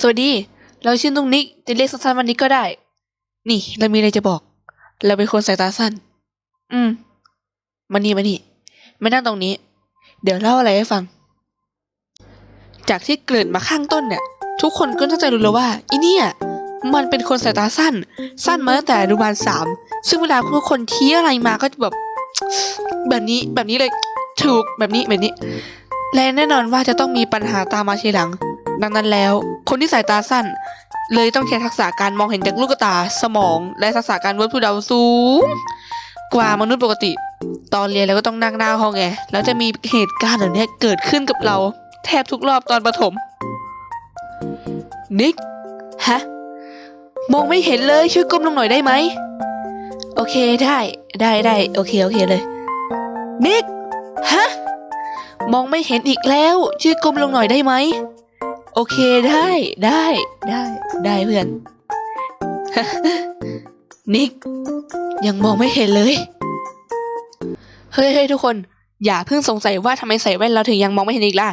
สวัสดี เราชื่อนุกนิก จะเรียกสั้นๆวันนี้ก็ได้ นี่ เรามีอะไรจะบอก เราเป็นคนสายตาสั้น อืม มานี่มานี่มานั่งตรงนี้ เดี๋ยวเล่าอะไรให้ฟัง จากที่เกริ่นมาข้างต้นเนี่ย ทุกคนก็น่าจะรู้แล้วว่าอีเนี่ย มันเป็นคนสายตาสั้น สั้นมาตั้งแต่อนุบาลสามซึ่งเวลาทุกคนชี้อะไรมาก็จะแบบ แบบนี้แบบนี้เลยถูกแบบนี้แบบนี้ และแน่นอนว่าจะต้องมีปัญหาตามมาทีหลัง ดังนั้นแล้ว คนที่สายตาสั้น เลยต้องใช้ทักษะการมองเห็นจากลูกตาสมอง และทักษะการเวิร์ดผู้เดาสูง กว่ามนุษย์ปกติ ตอนเรียนเราก็ต้องนั่งหน้าห้องไงแล้วจะมีเหตุการณ์แบบนี้เกิดขึ้นกับเรา แทบทุกรอบตอนประถมนิกฮะมองไม่เห็นเลยช่วยก้มลงหน่อยได้ไหมโอเคได้ได้ได้โอเคโอเคเลยนิกฮะมองไม่เห็นอีกแล้วช่วยก้มลงหน่อยได้ไหม โอเคได้ได้ได้ได้เพื่อน นิก ยังมองไม่เห็นเลย เฮ้ยเฮ้ยทุกคน อย่าเพิ่งสงสัยว่าทำไมใส่แว่นเราถึงยังมองไม่เห็นอีกล่ะ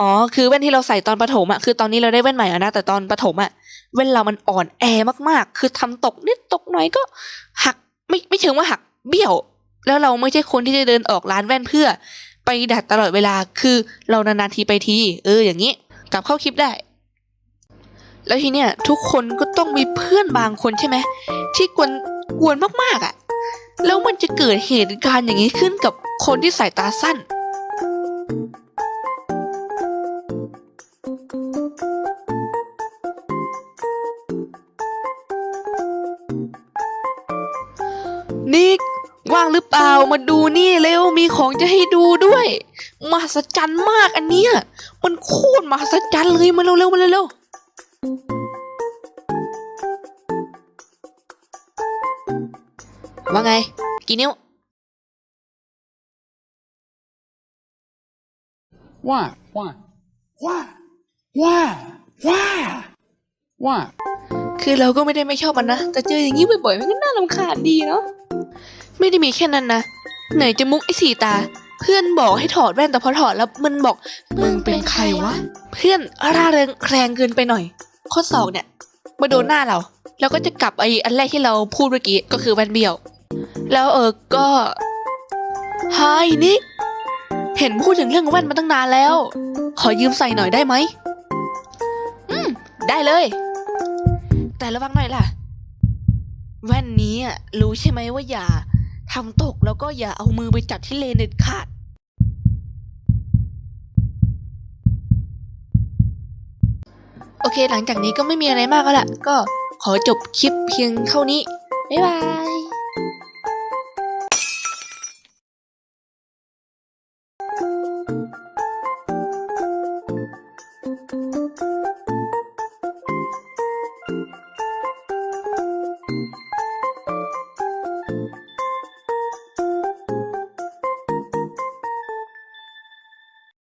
อ๋อ คือแว่นที่เราใส่ตอนประถมอะคือตอนนี้เราได้แว่นใหม่แล้วนะ แต่ตอนประถมอะแว่นเรามันอ่อนแอมากๆ คือทำตกนิดตกหน่อยก็ หักไม่ไม่เชิงว่าหักเบี้ยว แล้วเราไม่ใช่คนที่จะเดินออกร้านแว่นเพื่อ ไปดัดตลอดเวลา คือเรานานๆทีไปที เอออย่างนี้ กลับเข้าคลิปได้ แล้วทีเนี้ยทุกคนก็ต้องมีเพื่อนบางคนใช่ไหมที่กวนกวนมากๆอะ่ะ แล้วมันจะเกิดเหตุการณ์อย่างนี้ขึ้นกับคนที่สายตาสั้นนิก ว่างหรือเปล่ามาดูนี่เร็วมีของจะให้ดูด้วยมหัศจรรย์มากอันเนี้ยมันโคตรมหัศจรรย์เลยมาเร็วๆมาเร็วๆว่าไง กี่นิ้ว Why? Why? Why? Why? Why? Why? คือเราก็ไม่ได้ไม่ชอบมันนะ แต่เจออย่างนี้บ่อยๆ มันก็น่ารำคาญดีเนาะ ไม่ได้มีแค่นั้นนะ ไหนจะมุกไอ้สีตา เพื่อนบอกให้ถอดแว่นแต่พอถอดแล้วมันบอก มึงเป็นใครวะ เพื่อนร่าเริงแรงเกินไปหน่อย ข้อศอกเนี่ยมาโดนหน้าเรา แล้วก็จะกลับไอ้อันแรกที่เราพูดเมื่อกี้ก็คือแว่นเบี้ยว แล้วเออก็ไฮนิกเห็นพูดถึงเรื่องแว่นมาตั้งนานแล้ว ขอยืมใส่หน่อยได้ไหม อืม ได้เลย แต่ระวังหน่อยล่ะ แว่นนี้อะรู้ใช่ไหมว่าอย่า ทำตกแล้วก็อย่าเอามือไปจับที่เลนเด็ดขาดโอเค หลังจากนี้ก็ไม่มีอะไรมากแล้วล่ะ ก็ขอจบคลิปเพียงเท่านี้ บ๊ายบาย